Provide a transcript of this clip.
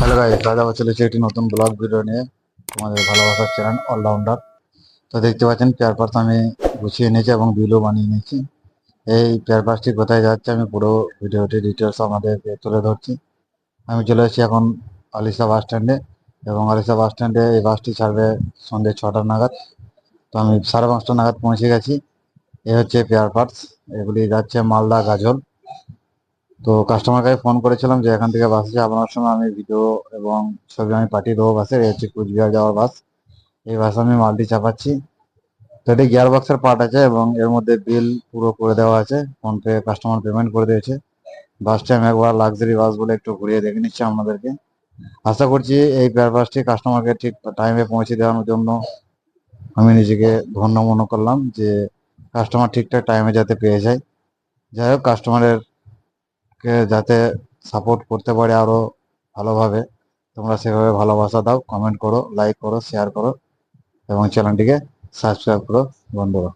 Hello guys দাদা চলেছে একটি নতুন ব্লগ ভিডিও নিয়ে। তোমাদের ভালোবাসার চ্যানেল অলরাউন্ডার তো দেখতে পাচ্ছেন পেয়ার পার্স আমি গুছিয়ে নিয়েছি এবং বিলও বানিয়ে নিয়েছি এই পেয়ার পার্সটি কোথায় যাচ্ছে, আমি পুরো ভিডিওটি ডিটেলস আমাদেরকে তুলে ধরছি। আমি চলে এসেছি এখন আলিশা বাস স্ট্যান্ডে এবং আলিশা বাস স্ট্যান্ডে এই বাসটি ছাড়বে সন্ধ্যে ছটা নাগাদ। তো আমি সাড়ে পাঁচটা নাগাদ পৌঁছে গেছি। এ হচ্ছে পেয়ার পার্স এগুলি যাচ্ছে মালদা গাজল। তো কাস্টমারকে ফোন করেছিলাম যে এখান থেকে বাস আছে আপনার সময় আমি ভিডিও এবং ছবি আমি পাঠিয়ে দেবো বাসে এই হচ্ছে কুচবিহার যাওয়ার বাস এই বাসে আমি মালটি চাপাচ্ছি। তো এটি গিয়ার বক্সের পার্ট আছে এবং এর মধ্যে বিল পুরো করে দেওয়া আছে। ফোনপে কাস্টমার পেমেন্ট করে দিয়েছে। বাসটি আমি একবার লাক্সারি বাস বলে একটু ঘুরিয়ে দেখে নিচ্ছি আপনাদেরকে। আশা করছি এই পেয়ার বাসটি কাস্টমারকে ঠিক টাইমে পৌঁছে দেওয়ার জন্য আমি নিজেকে ধন্য মনে করলাম যে কাস্টমার ঠিকঠাক টাইমে যাতে পেয়ে যায়। যাই হোক কাস্টমারের কে যাতে সাপোর্ট করতে পারে আরও ভালোভাবে, তোমরা সেভাবে ভালোবাসা দাও কমেন্ট করো লাইক করো শেয়ার করো, এবং চ্যানেলটিকে সাবস্ক্রাইব করো, বন্ধুরা।